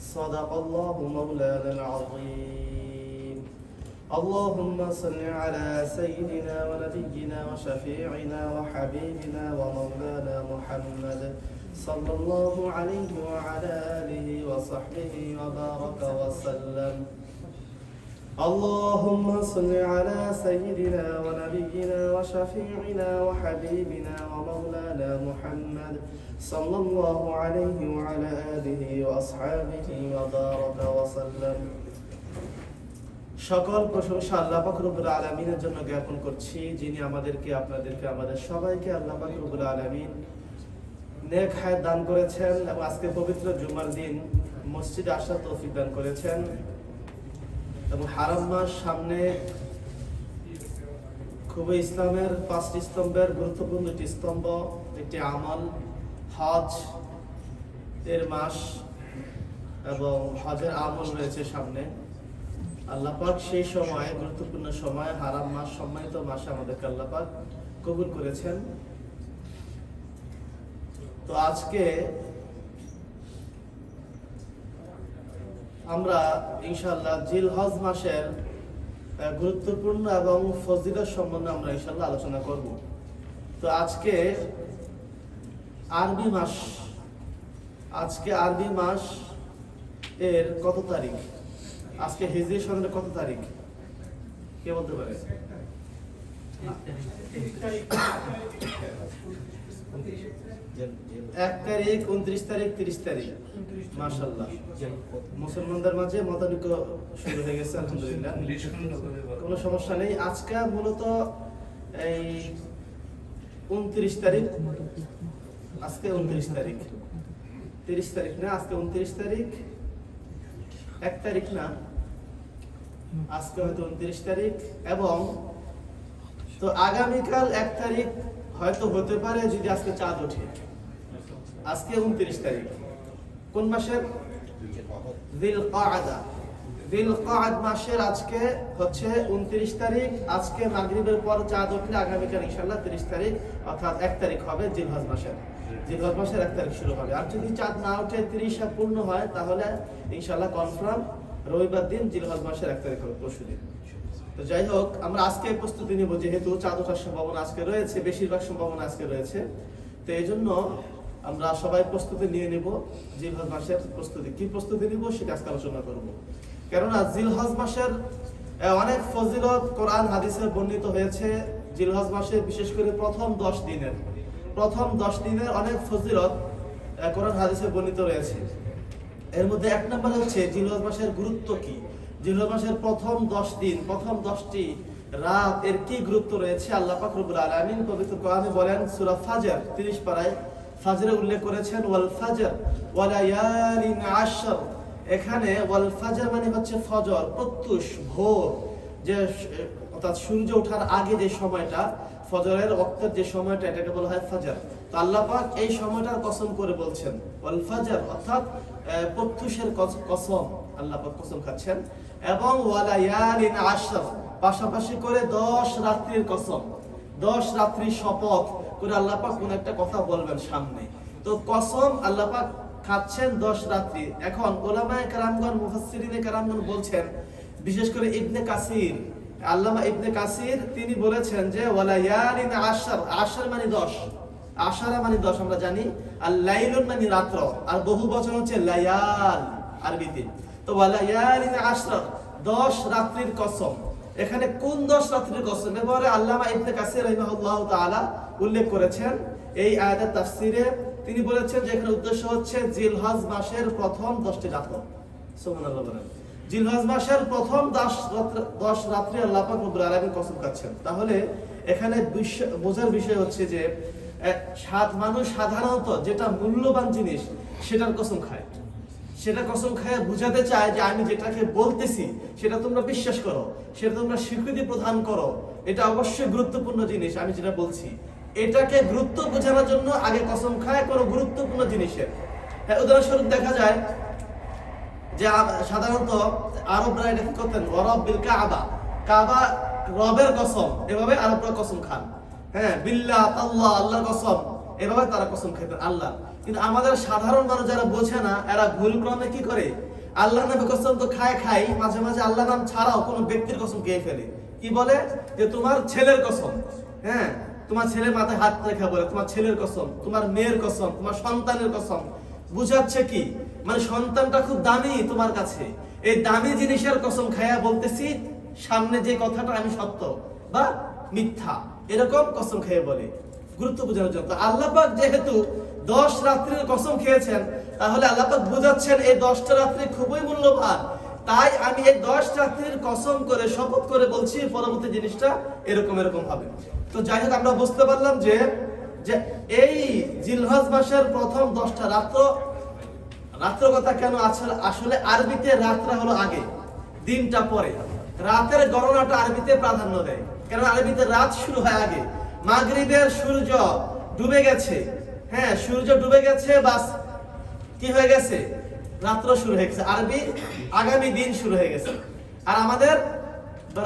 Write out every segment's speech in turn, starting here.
صدق الله مولانا العظيم. اللهم صل على سيدنا ونبينا وشفيعنا وحبيبنا ومولانا محمد صلى الله عليه وعلى آله وصحبه وبارك وسلم. اللهم صل على سيدنا ونبينا وشفيعنا وحبيبنا ومولانا محمد صلى الله عليه وعلى آله وأصحابه وبارك وسلم সকল প্রশংসা আল্লাহ পাক রব্বুল আলামিনের জন্য জ্ঞাপন করছি যিনি আমাদেরকে আপনাদেরকে আমাদের সবাইকে আল্লাহ পাক রব্বুল আলামিন নেক হায়াত দান করেছেন এবং আজকে পবিত্র জুমার দিন মসজিদে আসার তৌফিক দান করেছেন এবং হারাম মাস সামনে খুবই ইসলামের পাঁচটি স্তম্ভের গুরুত্বপূর্ণ একটি স্তম্ভ, একটি আমল, হজ, এর মাস এবং হজের আমল রয়েছে সামনে। আল্লাহ পাক সেই সময়, গুরুত্বপূর্ণ সময়, হারাম মাস সম্মানিত মাসে আমাদেরকে আল্লাহ পাক কবুল করেছেন। তো আজকে আমরা ইনশাল্লাহ জিল হজ মাসের গুরুত্বপূর্ণ এবং ফজিলত সম্বন্ধে আমরা ইনশাল্লাহ আলোচনা করব। তো আজকে আরবি মাস, আজকে আরবি মাস এর কত তারিখ? আজকে হিজরি সনের কত তারিখ? কে বলতে পারে? এক তারিখ, উনত্রিশ তারিখ, তিরিশ তারিখ। মাশাল্লাহ মুসলমানদের মাঝে মতানৈক্য শুরু হয়ে গেছে, আলহামদুলিল্লাহ। কোনো সমস্যা নেই। আজকে মূলত এই উনত্রিশ তারিখ, আজকে উনত্রিশ তারিখ। তিরিশ তারিখ না, আজকে উনত্রিশ তারিখ। এক তারিখ না, আজকে হয়তো উনত্রিশ তারিখ। এবং তো আগামীকাল এক তারিখ হয়তো হতে পারে যদি আজকে চাঁদ ওঠে। আজকে উনত্রিশ তারিখ। কোন মাসের? মাসের আজকে হচ্ছে উনত্রিশ তারিখ। আজকে মাগরিবের পর চাঁদ উঠলে আগামীকাল ইনশাল্লাহ তিরিশ তারিখ, অর্থাৎ এক তারিখ হবে জিলহজ মাসের। জিলহজ মাসের এক তারিখ শুরু হবে। আর যদি চাঁদ না উঠে তিরিশে পূর্ণ হয়, তাহলে ইনশাল্লাহ কনফার্ম রবিবার দিন জিলহজ মাসের এক তারিখ হবে পরশু দিন যাই হোক, আমরা আজকে প্রস্তুতি নিব যেহেতু চাঁদ ওঠার সম্ভাবনা আজকে রয়েছে, বেশিরভাগ সম্ভাবনা আজকে রয়েছে। তো এই জন্য আমরা সবাই প্রস্তুতি নিয়ে নিব, জিলহজ মাসের প্রস্তুতি। কি প্রস্তুতি নিব সেটা আজকে আলোচনা করব। কেননা জিলহজ মাসের অনেক ফজিলত কোরআন হাদিসে বর্ণিত হয়েছে, জিলহজ মাসের বিশেষ করে প্রথম দশ দিনের। প্রথম দশ দিনের অনেক ফজিলত কোরআন হাদিসে বর্ণিত রয়েছে। এর মধ্যে এক নম্বর হচ্ছে জিলহজ মাসের গুরুত্ব কি? জিলহজ মাসের প্রথম দশ দিন, প্রথম দশটি রাত এর কি গুরুত্ব রয়েছে? আল্লাহ আলামিন পবিত্র বলেন, সূরা ফাজর 30 পারায় ফাজরে উল্লেখ করেছেন, ওয়াল ফাজর আশর। এখানে ওয়াল ফাজর মানে হচ্ছে ফজর, প্রত্যুষ ভোর। যে অর্থাৎ সূর্য ওঠার আগে যে সময়টা, ফজরের ওয়াক্তের যে সময়টা এটাকে বলা হয় ফাজর। তো আল্লাহ পাক এই সময়টার কসম করে বলছেন, ওয়াল ফাজর অর্থাৎ প্রত্যুষের কসম। আল্লাহ পাক কসম খাচ্ছেন। এবং ওয়ালায়ালিন আশর, পাশাপাশি করে 10 রাত্রির কসম। 10 রাত্রির শপথ করে আল্লাহ পাক কোন একটা কথা বলবেন সামনে। তো কসম আল্লাহ পাক খাচ্ছেন 10 রাত্রি। এখন ওলামায়ে কেরামগণ, মুফাসসিরিনে কেরামগণ বলছেন, বিশেষ করে ইবনে কাসির, আল্লামা ইবনে কাসির, তিনি বলেছেন যে ওয়ালায়ালিন আশর আশর মানে 10 আশারা মানে 10 আমরা জানি। আর লাইলুন মানে রাত্র। আর বহু বচন হচ্ছে লায়াল, আরবিতে। তো ওয়ালায়ালিন আশর 10 রাত্রির কসম। এখানে কোন 10 রাত্রির কসম? এবারে আল্লামা ইবনে কাসির রাহিমাহুল্লাহ তাআলা উল্লেখ করেছেন এই আয়াতের তাফসীরে। তিনি বলেছেন যে এখানে উদ্দেশ্য হচ্ছে জিলহজ মাসের প্রথম 10টি রাত। সুবহানাল্লাহ বলেন। জিলহজ মাসের প্রথম 10 রাত্র 10 রাত্রি আল্লাহ পাক রব্বুল আলামিন কসম খাচ্ছেন। তাহলে এখানে বোঝার বিষয় হচ্ছে যে সাত মানুষ সাধারণত যেটা মূল্যবান জিনিস, সেটার কসম খায়। সেটা কসম খায় বুঝাতে চায় যে আমি যেটাকে বলতেছি, সেটা তোমরা বিশ্বাস করো, সেটা তোমরা স্বীকৃতি প্রদান করো। এটা অবশ্যই গুরুত্বপূর্ণ জিনিস, আমি যেটা বলছি। এটাকে গুরুত্ব বোঝানোর জন্য আগে কসম খায় কোনো গুরুত্বপূর্ণ জিনিসের। হ্যাঁ উদাহরণস্বরূপ দেখা যায় যে সাধারণত আরবরা এটা কি করতেন ওরব বিল কাবা। কাবা রবের কসম, এভাবে আরবরা কসম খান। হ্যাঁ বিল্লাহ, আল্লাহ, আল্লাহর কসম, এভাবে তারা কসম খেতেন আল্লাহ। কিন্তু আমাদের সাধারণ মানুষ যারা বোঝে না, এরা ভুল ক্রমে কি করে? আল্লাহ নামে কসম তো খায় খাই মাঝে মাঝে আল্লাহ নাম ছাড়াও কোনো ব্যক্তির কসম খেয়ে ফেলে। কি বলে? যে তোমার ছেলের কসম হ্যাঁ? তোমার ছেলের মাথায় হাত রেখে বলে, তোমার ছেলের কসম, তোমার মেয়ের কসম, তোমার সন্তানের কসম। বুঝাচ্ছে কি? মানে সন্তানটা খুব দামি তোমার কাছে। এই দামি জিনিসের কসম খায়া বলতেছি, সামনে যে কথাটা আমি সত্য বা মিথ্যা, এরকম কসম খেয়ে বলে। গুরুত্ব বোঝানোর জন্য। তো আল্লাহ পাক যেহেতু দশ রাত্রির কসম খেয়েছেন, তাহলে আল্লাহ পাক বুঝাচ্ছেন এই দশটা রাত্রি খুবই মূল্যবান। তাই আমি এই দশ রাত্রির কসম করে, শপথ করে বলছি, পরবর্তী জিনিসটা এরকম এরকম হবে। তো যাই হোক, আমরা বুঝতে পারলাম যে যে এই জিলহজ মাসের প্রথম দশটা রাত্র রাত্র কথা কেন আসলে আসলে আরবিতে রাত্রা হলো আগে, দিনটা পরে। রাতের গণনাটা আরবিতে প্রাধান্য দেয়। কারণ আরবিতে রাত শুরু হয় আগে। মাগরিবের সূর্য ডুবে গেছে। হ্যাঁ সূর্য ডুবে গেছে, বাস কি হয়ে গেছে? রাত্র শুরু হয়ে গেছে। আরবি, আগামী দিন শুরু হয়ে গেছে। আর আমাদের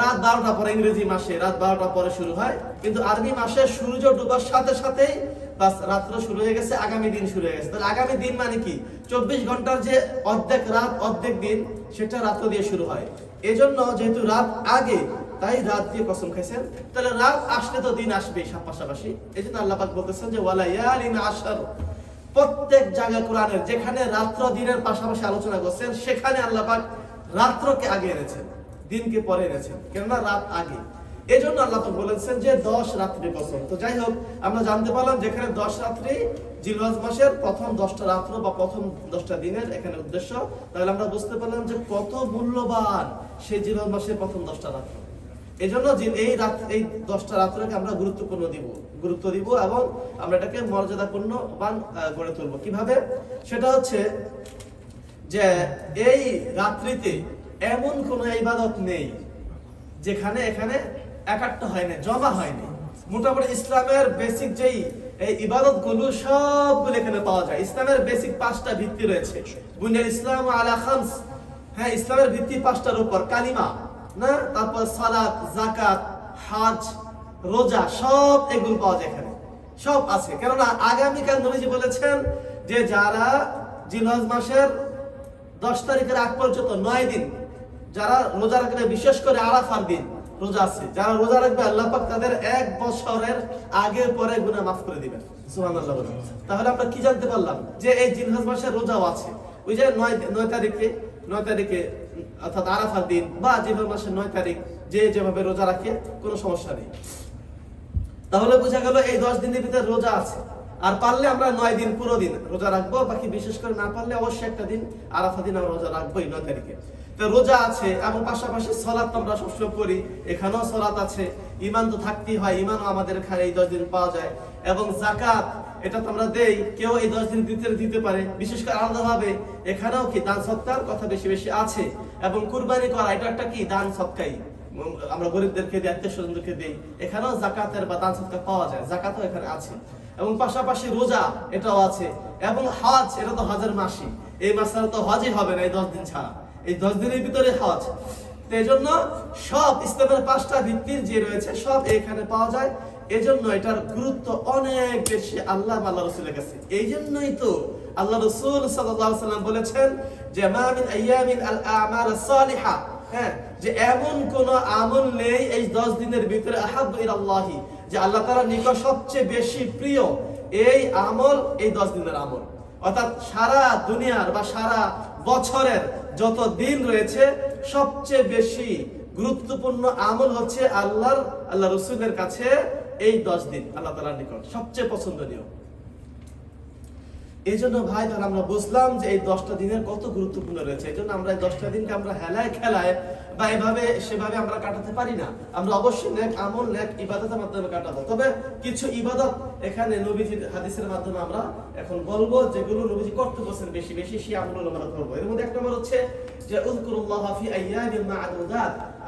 রাত বারোটা পরে, ইংরেজি মাসে রাত বারোটা পরে শুরু হয়। কিন্তু আরবি মাসে সূর্য ডুবার সাথে সাথেই বাস রাত্র শুরু হয়ে গেছে, আগামী দিন শুরু হয়ে গেছে। তাহলে আগামী দিন মানে কি? চব্বিশ ঘণ্টার যে অর্ধেক রাত, অর্ধেক দিন, সেটা রাত্র দিয়ে শুরু হয়। এজন্য যেহেতু রাত আগে তাই রাত দিয়ে কসম খাইছেন, তাহলে রাত আসলে তো দিন আসবে পাশাপাশি। এই জন্য আল্লাহ পাক বলতেছেন যে, ওয়ালা ইয়ালিন আশার। প্রত্যেক জায়গায় কোরআনের, যেখানে রাত্র দিনের পাশাপাশি আলোচনা করছেন, সেখানে আল্লাহ পাক রাত্রকে আগে এনেছেন, দিনকে পরে এনেছেন, কেননা রাত আগে। এই জন্য আল্লাহ পাক বলেছেন যে, দশ রাত্রি কসম। তো যাই হোক, আমরা জানতে পারলাম যেখানে দশ রাত্রি জিলহজ মাসের প্রথম দশটা রাত্র বা প্রথম দশটা দিনের এখানে উদ্দেশ্য, তাহলে আমরা বুঝতে পারলাম যে কত মূল্যবান সেই জিলহজ মাসের প্রথম দশটা রাত্র। এই জন্য এই রাত এই দশটা রাত্রকে আমরা গুরুত্বপূর্ণ দিব। গুরুত্ব দিব এবং আমরা এটাকে মর্যাদাপূর্ণ বান গড়ে তুলবো। কীভাবে? সেটা হচ্ছে যে এই রাত্রিতে এমন কোন ইবাদত নেই যেখানে এখানে একাট্টা হয়নি জমা হয়নি মোটামুটি ইসলামের বেসিক যেই এই ইবাদতগুলো সবগুলো এখানে পাওয়া যায়। ইসলামের বেসিক পাঁচটা ভিত্তি রয়েছে। বুনিয়াল ইসলাম আলা খামস। হ্যাঁ ইসলামের ভিত্তি পাঁচটার উপর কালিমা। না, তারপর সালাত জাকাত হাজ, রোজা, সব এগুলো পাওয়া যায় এখানে। সব আছে। কেননা আগামীকাল নবীজি বলেছেন যে যারা জিলহজ মাসের দশ তারিখের আগ পর্যন্ত নয় দিন, যারা রোজা রাখবে বিশেষ করে আরাফার দিন, রোজা আছে। যারা রোজা রাখবে, আল্লাহ তাদের এক বছরের আগে পরে গুনাহ মাফ করে দিবেন। তাহলে আমরা কি জানতে পারলাম? যে এই জিলহজ মাসের রোজাও আছে। ওই যে নয় নয় তারিখে নয় তারিখে অর্থাৎ আরাফার দিন বা যেভাবে মাসের নয় তারিখ, যে যেভাবে রোজা রাখে, কোনো সমস্যা নেই। তাহলে বোঝা গেল এই দশ দিনের ভিতরে রোজা আছে। আর পারলে আমরা নয় দিন পুরো দিন রোজা রাখব, বাকি বিশেষ করে না পারলে অবশ্যই একটা দিন আরাফা দিন আমরা রোজা রাখবোই নয় তারিখে। তো রোজা আছে এবং পাশাপাশি সলাৎ আমরা সবসময় করি এখানেও সলাৎ আছে। ইমান তো থাকতেই হয় ইমানও আমাদের এখানে এই দশ দিন পাওয়া যায়। এবং জাকাত এটা তো আমরা দেই কেউ এই দশ দিন দিতে দিতে পারে। বিশেষ করে আলাদাভাবে এখানেও কি দান সৎকার কথা বেশি বেশি আছে? এবং কুরবানি করা এটা একটা কি? দান উম, আমরা গরিবদেরকে দিই আত্মীয় স্বজনদেরকে দিই এখানেও জাকাতের বা দান সৎকার পাওয়া যায় জাকাতও এখানে আছে। এবং পাশাপাশি রোজা এটাও আছে। এবং হজ এটা তো হজের মাসি এই মাসে তো হজই হবে না এই দশ দিন ছাড়া। এই দশ দিনের ভিতরে হজ। এই জন্য সব ইসলামের পাঁচটা ভিত্তির যে রয়েছে, সব এখানে পাওয়া যায়। এজন্য এটার গুরুত্ব অনেক বেশি আল্লাহ আল্লাহ রসুলের কাছে। এই জন্যই তো আল্লাহ রসুল সাল্লাম বলেছেন যে, মা মিন আইয়ামিন আল সালিহা। হ্যাঁ যে এমন কোন আমল নেই এই দশ দিনের ভিতরে যে আল্লাহ নিকট সবচেয়ে বেশি প্রিয় এই আমল, এই দশ দিনের আমল। অর্থাৎ সারা দুনিয়ার বা সারা বছরের যত দিন রয়েছে, সবচেয়ে বেশি গুরুত্বপূর্ণ আমল হচ্ছে আল্লাহর, আল্লাহ রসুলের কাছে এই দশ দিন, আল্লাহ তালার নিকট, সবচেয়ে পছন্দনীয়। এই জন্য ভাই ধর আমরা বুঝলাম যে এই দশটা দিনের কত গুরুত্বপূর্ণ রয়েছে। এই জন্য আমরা এই দশটা দিনকে আমরা হেলায় খেলায় বা এভাবে, সেভাবে আমরা কাটাতে পারি না। আমরা অবশ্যই নেক আমল, নেক ইবাদতের মাধ্যমে কাটাবো। তবে কিছু ইবাদত এখানে নবীজির হাদিসের মাধ্যমে আমরা এখন বলব, যেগুলো নবীজি করতে বলছেন বেশি বেশি সেই আমলগুলো আমরা করব এর মধ্যে এক নম্বর হচ্ছে যে, উযকুরুল্লাহ ফি আইয়া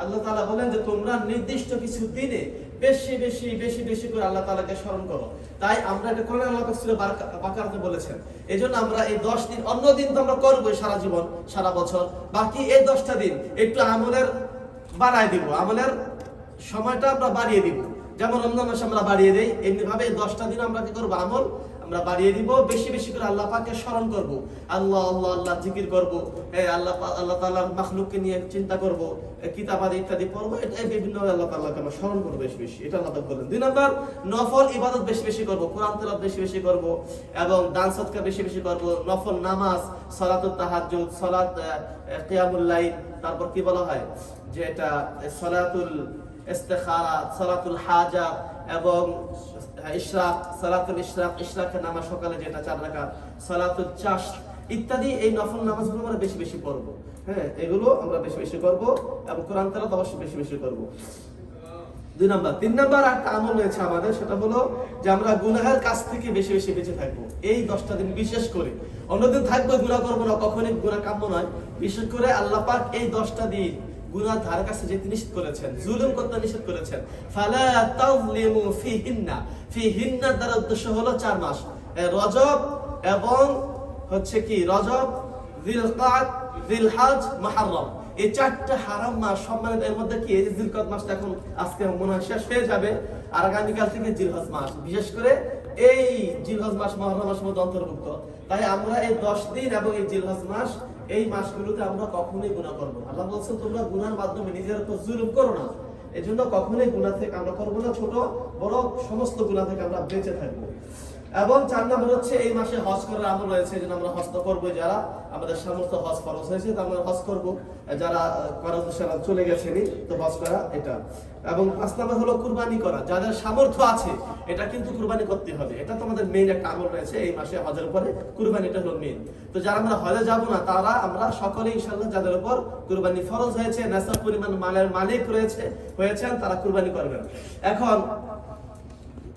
আল্লাহ তাআলা বলেন যে, তোমরা নির্দিষ্ট কিছু দিনে বেশি বেশি বেশি বেশি করে আল্লাহ তালাকে স্মরণ করো। তাই আমরা এটা কোরআন আল্লাহ বারাকা- বাকারাতে বলেছেন। এজন্য আমরা এই 10 দিন, অন্য দিন তো আমরা করবই সারা জীবন, সারা বছর। বাকি এই 10টা দিন একটু আমলের বাড়ায় দিব, আমলের সময়টা আমরা বাড়িয়ে দিব। যেমন রমজান মাসে আমরা বাড়িয়ে দিই এমনি ভাবে এই দশটা দিন আমরা কি করব? আমল আমরা বাড়িয়ে দিব, বেশি বেশি করে আল্লাহ পাকে স্মরণ করব। আল্লাহ আল্লাহ আল্লাহ জিকির করব হ্যাঁ আল্লাহ আল্লাহ তাআলার মাখলুককে নিয়ে চিন্তা করব কিতাব আদি ইত্যাদি পড়ব এটা বিভিন্ন আল্লাহ তাআলাকে আমরা স্মরণ করব বেশি বেশি। এটা আল্লাহ পাক বলেন। দুই নম্বর, নফল ইবাদত বেশি বেশি করব, কোরআন তেলাওয়াত বেশি বেশি করব, এবং দান সদকা বেশি বেশি করব, নফল নামাজ, সালাতুত তাহাজ্জুদ, সালাত কিয়ামুল লাইল, তারপর কি বলা হয়? যে এটা সালাতুল ইস্তেখারা সালাতুল হাজা এবং ইশরাক, সালাতুল ইশরাক, ইশরাকের নামাজ সকালে যেটা চার রাকাত, সালাতুল চাষ ইত্যাদি এই নফল নামাজগুলো আমরা বেশি বেশি করব হ্যাঁ এগুলো আমরা বেশি বেশি করব এবং কোরআন তেলাওয়াত অবশ্যই বেশি বেশি করব। দুই নাম্বার, তিন নাম্বার একটা আমল রয়েছে আমাদের, সেটা হলো যে আমরা গুনাহের কাছ থেকে বেশি বেশি বেঁচে থাকব। এই দশটা দিন বিশেষ করে। অন্যদিন থাকব, গুনাহ করব না, কখনই গুনাহ কাম্য নয়। বিশেষ করে আল্লাহ পাক এই দশটা দিন কাছে যেতে নিষেধ করেছেন, জুলুম করতে নিষেধ করেছেন, ফালা তাযলিমু ফিহিন্না। ফিহিন্না উদ্দেশ্য হলো চার মাস। রজব এবং হচ্ছে কি, রজব জিলকাত জিলহাজ এই চারটা হারাম মাস সম্মানিত, এর মধ্যে কি? এই মাসটা এখন আজকে মনে হয় শেষ হয়ে যাবে। আর আগামীকাল থেকে জিলহজ মাস। বিশেষ করে এই জিলহজ মাস মহরম মাসের মধ্যে অন্তর্ভুক্ত। তাই আমরা এই দশ দিন এবং এই জিলহজ মাস এই মাসগুলোতে আমরা কখনোই গুণা করব আল্লাহ বলছেন তোমরা গুনার মাধ্যমে নিজের তো জুলুম করো না। এই জন্য কখনোই গুণা থেকে আমরা করব না। ছোট, বড়, সমস্ত গুণা থেকে আমরা বেঁচে থাকব। এবং চার নম্বর হচ্ছে এই মাসে হজ করার আমল রয়েছে যেন আমরা হজ তো করব যারা আমাদের সমস্ত হজ খরচ হয়েছে, তা আমরা হজ করব। যারা উদ্দেশ্যে চলে গেছেনি তো হজ করা এটা। এবং পাঁচ নম্বর হলো কুরবানি করা। যাদের সামর্থ্য আছে, এটা কিন্তু কুরবানি করতে হবে। এটা তো আমাদের মেইন একটা আমল রয়েছে এই মাসে হজের উপরে। কুরবানিটা হলো মেইন তো যারা আমরা হজে যাব না, তারা আমরা সকলে ইনশাল্লাহ যাদের উপর কুরবানি ফরজ হয়েছে, নেশার পরিমাণ মালের মালিক রয়েছে, হয়েছেন, তারা কুরবানি করবেন। এখন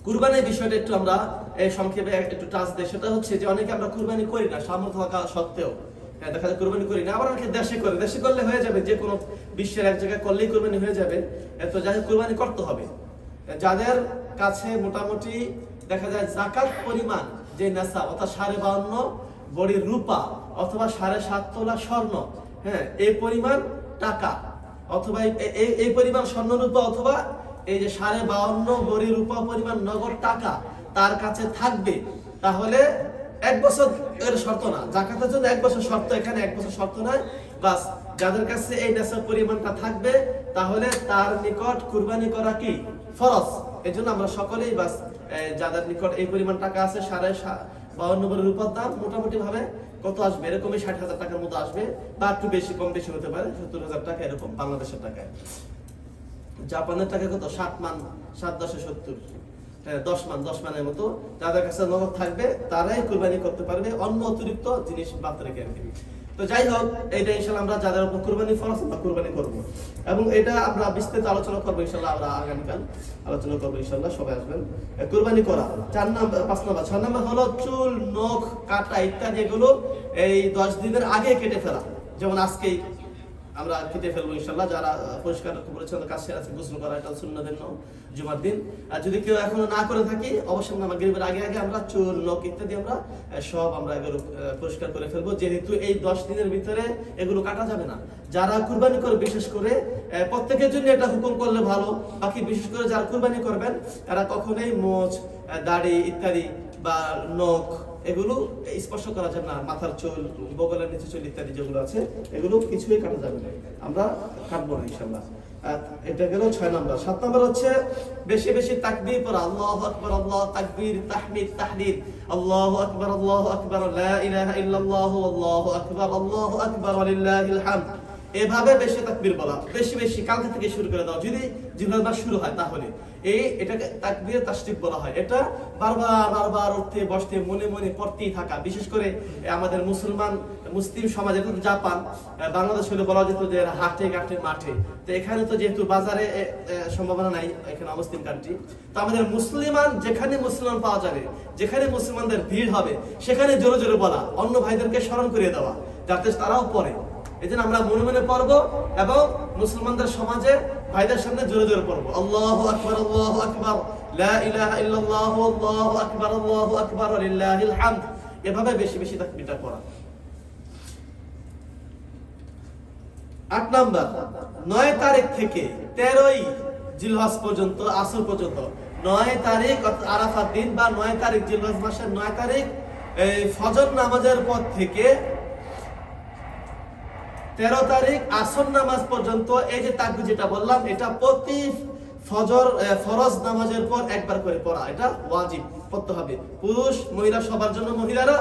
কুরবানির বিষয়টা একটু আমরা এই সংক্ষেপে একটু টাচ দিই। সেটা হচ্ছে যে অনেকে আমরা কুরবানি করি না, সামর্থ্য থাকা সত্ত্বেও। দেখা যায় কুরবানি করি না, আবার অনেকে দেশে করে। দেশে করলে হয়ে যাবে, যে কোনো বিশ্বের এক জায়গায় করলেই কুরবানি হয়ে যাবে। তো যাদের কুরবানি করতে হবে। যাদের কাছে মোটামুটি দেখা যায় জাকাত পরিমাণ, যে নেশা অর্থাৎ সাড়ে বাউন্ন বড়ির রূপা, অথবা সাড়ে সাত তোলা স্বর্ণ হ্যাঁ এই পরিমাণ টাকা, অথবা এই- পরিমাণ স্বর্ণ রূপা অথবা এই যে সাড়ে বাউন্ন বড়ি রূপা পরিমাণ নগদ টাকা তার কাছে থাকবে, তাহলে এক বছর এর শর্ত না। জাকাতের জন্য এক বছর শর্ত, এখানে এক বছর শর্ত নয় বাস, যাদের কাছে এই নেশার পরিমাণটা থাকবে, তাহলে তার নিকট কুরবানি করা কি? ফরজ। এই জন্য আমরা সকলেই বাস যাদের নিকট এই পরিমাণ টাকা আছে, সাড়ে বাউন্ন বড়ি রূপার দাম মোটামুটি ভাবে কত আসবে? এরকমই ষাট হাজার টাকার মতো আসবে, বা একটু বেশি, কম বেশি হতে পারে, সত্তর হাজার টাকা এরকম, বাংলাদেশের টাকায়। জাপানের টাকা কত? ষাট মান সাত দশে সত্তর। হ্যাঁ, দশ মান দশ মানের মতো। যাদের কাছে নগদ থাকবে তারাই কুরবানি করতে পারবে অন্য অতিরিক্ত জিনিস বাদ রেখে আর তো যাই হোক ইনশাল্লাহ আমরা যাদের উপর কুরবানি আমরা কুরবানি করব। এবং এটা আমরা বিস্তারিত আলোচনা করব ইনশাল্লাহ আমরা আগামীকাল আলোচনা করব ইনশাল্লাহ সবাই আসবেন। কুরবানি করা। চার নাম্বার পাঁচ নাম্বার। ছয় নাম্বার হলো চুল নখ কাটা ইত্যাদি এগুলো এই দশ দিনের আগে কেটে ফেলা। যেমন আজকেই আমরা কেটে ফেলব ইনশাল্লাহ যারা পরিষ্কার পরিচ্ছন্ন কাজ সেরে আছে গোসল করা এটা শূন্য দিন, জুমার দিন। আর যদি কেউ এখনও না করে থাকি, অবশ্যই আমরা মাগরিবের আগে আগে আমরা চুল, নখ ইত্যাদি আমরা সব আমরা এগুলো পরিষ্কার করে ফেলব। যেহেতু এই দশ দিনের ভিতরে এগুলো কাটা যাবে না। যারা কুরবানি করে, বিশেষ করে প্রত্যেকের জন্য এটা হুকুম করলে ভালো। বাকি বিশেষ করে যারা কুরবানি করবেন, তারা কখনোই মোচ দাড়ি ইত্যাদি বা নখ এগুলো স্পর্শ করা যাবে না, মাথার চুল, বগলের নিচে চুল ইত্যাদি যেগুলো আছে, এগুলো কিছুই কাটা যাবে না। আমরা কাটবো না ইনশাল্লাহ এটা গেল ছয় নম্বর। সাত নম্বর হচ্ছে, বেশি বেশি তাকবীর পড়া। আল্লাহু আকবার, আল্লাহ তাকবীর, তাহমিদ আল্লাহু আকবার আল্লাহু আকবার, লা ইলাহা ইল্লাল্লাহু আকবার আকবার, ওয়ালিল্লাহিল হামদ। এভাবে বেশি তাকবীর বলা। বেশি বেশি কালকে থেকে শুরু করে দাও। যদি জিলহজ শুরু হয়, তাহলে। এই এটাকে তাকবীর তাসরিফ বলা হয়। এটা বারবার বারবার উঠতে বসতে, মনে মনে পড়তেই থাকা। বিশেষ করে আমাদের মুসলমান, মুসলিম সমাজ তো জাপান বাংলাদেশ হলে বলা যেত যে হাটে, ঘাটে, মাঠে। তো এখানে তো যেহেতু বাজারে সম্ভাবনা নাই এখানে অমুসলিম কান্ট্রি তো আমাদের মুসলিমান যেখানে মুসলমান পাওয়া যাবে, যেখানে মুসলমানদের ভিড় হবে, সেখানে জোরে জোরে বলা, অন্য ভাইদেরকে স্মরণ করিয়ে দেওয়া, যাতে তারাও পড়ে। এই জন্য আমরা মনে মনে পড়ব এবং মুসলমানদের সমাজে ভাইদের সামনে জোরে জোরে পড়ব। আল্লাহ আকবর আল্লাহ আকবর আট নয় তারিখ থেকে তেরোই পর্যন্ত পর্যন্ত, নয় তারিখ আরাফার দিন বা নয় তারিখ জিলহজ মাসের নয় তারিখ ফজর নামাজের পর থেকে তেরো তারিখ আসর নামাজ পর্যন্ত, এই যে তাকবীর যেটা বললাম, এটা প্রতি ফজর ফরজ নামাজের পর একবার করে পড়া, এটা ওয়াজিব, পড়তে হবে। পুরুষ, মহিলা সবার জন্য মহিলারা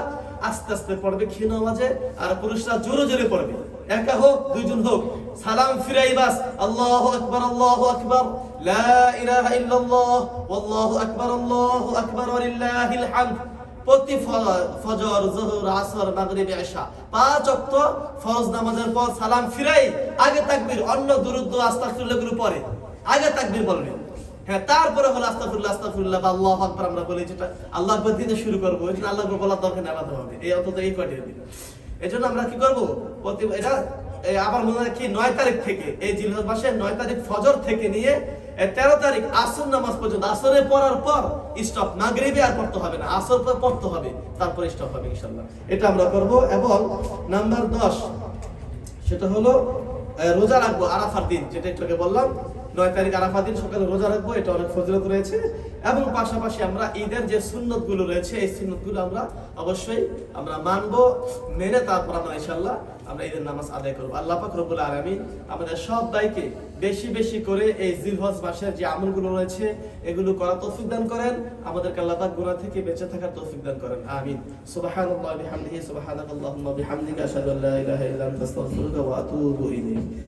আস্তে আস্তে পড়বে ক্ষীণ নামাজে, আর পুরুষরা জোরে জোরে পড়বে। একা হোক, দুইজন হোক, সালাম ফিরাই বাস, আল্লাহ আকবার, আল্লাহু আকবার, লা ইলাহা ইল্লাল্লাহ, ওয়াল্লাহু আকবার, আল্লাহু আকবার, ওয়ালিল্লাহিল হামদ। প্রতি ফজর আসর, মাগরিব পাঁচ ওয়াক্ত ফরজ নামাজের পর সালাম ফিরাই, আগে তাকবীর, অন্য আগে তাকবীর হ্যাঁ তারপরে হলো আস্তাগফিরুল্লাহ আস্তাগফিরুল্লাহ বা আল্লাহু আকবার আমরা বলি যেটা দিতে শুরু করব। আল্লাহ বলার দরকার নেই, আলাদা হবে। এই অন্তত এই কয়টি দিন এজন্য আমরা কি করব? প্রতি এটা আবার মনে রাখি নয় তারিখ থেকে, এই জিলহজ মাসের নয় তারিখ ফজর থেকে নিয়ে তেরো তারিখ আসর নামাজ পর্যন্ত। আসরে পড়ার পর স্টপ মাগরিবে আর পড়তে হবে না। আসর পর পড়তে হবে, তারপর স্টপ হবে ইনশাল্লাহ এটা আমরা করব এবং নাম্বার দশ, সেটা হলো রোজা রাখব আরাফার দিন, যেটা একটু বললাম। নয় তারিখ আরাফার দিন, সকালে রোজা রাখব, এটা অনেক ফজলত রয়েছে। এবং পাশাপাশি আমরা ঈদের যে সুন্নতগুলো রয়েছে, এই সুন্নতগুলো আমরা অবশ্যই, আমরা মানবো, মেনে তারপর আমরা ইনশাল্লাহ আমরা ঈদের নামাজ আদায় করব। আল্লাহ পাক রব্বুল আলমিন আমাদের সব দায়কে বেশি বেশি করে এই জিলহজ মাসের যে আমলগুলো রয়েছে, এগুলো করা তৌফিক দান করেন। আমাদেরকে আল্লাহ পাক গুনাহ থেকে বেঁচে থাকার তৌফিক দান করেন। আমিন। সুবহানাল্লাহি বিহামদিহি